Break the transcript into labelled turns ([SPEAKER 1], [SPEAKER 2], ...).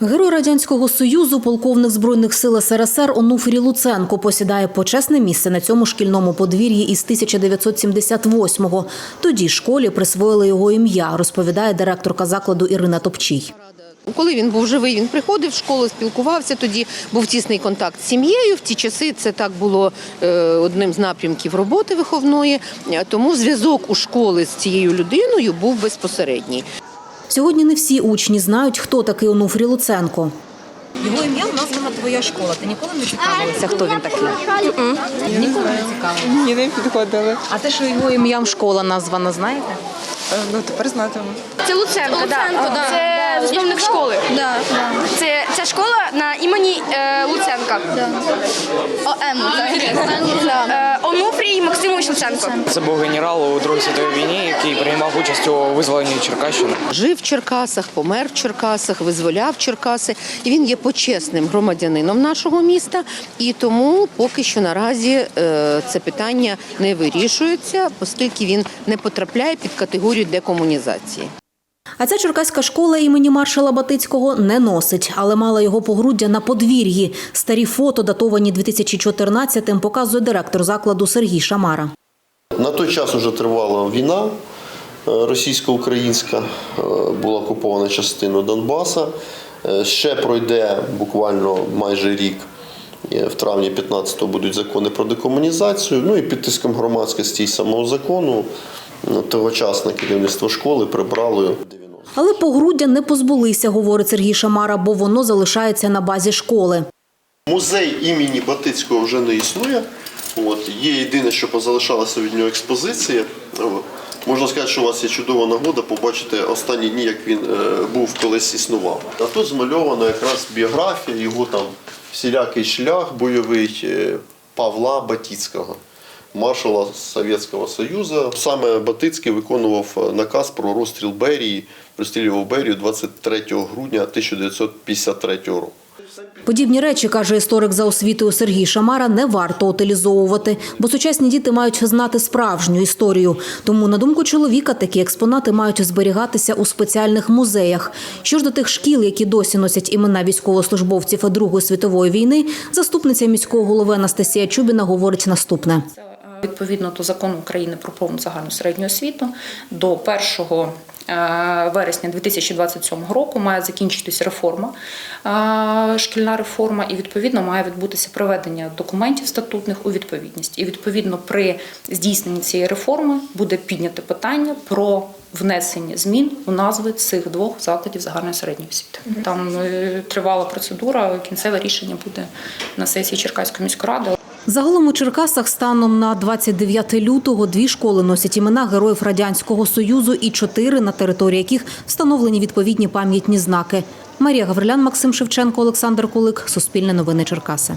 [SPEAKER 1] Герой радянського союзу, полковник збройних сил СРСР Онуфрій Луценко посідає почесне місце на цьому шкільному подвір'ї із 1978-го. Тоді школі присвоїли його ім'я, розповідає директорка закладу Ірина Топчій.
[SPEAKER 2] Коли він був живий, він приходив в школу, спілкувався. Тоді був тісний контакт з сім'єю. В ті часи це так було е, одним з напрямків роботи виховної. Тому зв'язок у школи з цією людиною був безпосередній.
[SPEAKER 1] Сьогодні не всі учні знають, хто такий Онуфрій Луценко.
[SPEAKER 3] Його ім'я названа твоя школа. Ти ніколи не цікавилася, хто він такий? Ніколи не цікавилася.
[SPEAKER 4] Ні, не підходили.
[SPEAKER 3] А те, що його ім'ям школа названа, знаєте?
[SPEAKER 4] Е, Ну тепер знатиму.
[SPEAKER 5] Це Луценко, да. це засновник школи. Це, це школа на імені е, Луценка. ОМ. Онуфрій Максимович Луценко.
[SPEAKER 6] Це був генерал у Другій світовій війні, який приймав участь у визволенні Черкащини.
[SPEAKER 2] Жив в Черкасах, помер в Черкасах, визволяв Черкаси. І він є почесним громадянином нашого міста. І тому поки що наразі е, це питання не вирішується, оскільки він не потрапляє під категорію декомунізації.
[SPEAKER 1] А ця черкаська школа імені маршала Батицького не носить, але мала його погруддя на подвір'ї. Старі фото, датовані 2014-м, показує директор закладу Сергій Шамара.
[SPEAKER 7] На той час вже тривала війна е, російсько-українська, е, була окупована частина Донбаса. Е, Ще пройде буквально майже рік. В травні 15-го будуть закони про декомунізацію. Ну і під тиском громадськості і самого закону тогочасне керівництво школи прибрало 90.
[SPEAKER 1] Але погруддя не позбулися, говорить Сергій Шамара, бо воно залишається на базі школи.
[SPEAKER 7] Музей імені Батицького вже не існує. От, є єдине, що позалишалася від нього експозиція. Можна сказати, що у вас є чудова нагода побачити останні дні, як він е, був колись існував. А тут змальована якраз біографія, його там всілякий шлях бойовий е, Павла Батицького, маршала Совєтського Союзу. Саме Батицький виконував е, наказ про розстріл Берії, розстрілював Берію 23 грудня 1953 року.
[SPEAKER 1] Подібні речі, каже історик за освітою Сергій Шамара, не варто утилізовувати, бо сучасні діти мають знати справжню історію. Тому, на думку чоловіка, такі експонати мають зберігатися у спеціальних музеях. Що ж до тих шкіл, які досі носять імена військовослужбовців Другої світової війни, заступниця міського голови Анастасія Чубіна говорить наступне.
[SPEAKER 8] Відповідно до закону України про повну загальну середню освіту до 1 е, вересня 2027 року має закінчитися реформа, е, шкільна реформа, і відповідно має відбутися приведення документів статутних у відповідність. І відповідно при здійсненні цієї реформи буде підняте питання про внесення змін у назви цих двох закладів загальної середньої освіти. Там е, тривала процедура, кінцеве рішення буде на сесії Черкаської міської ради.
[SPEAKER 1] Загалом у Черкасах станом на 29 лютого дві школи носять імена героїв радянського союзу і чотири, на території яких встановлені відповідні пам'ятні знаки. Марія Гаврилян, Максим Шевченко, Олександр Кулик. Суспільне новини Черкаси.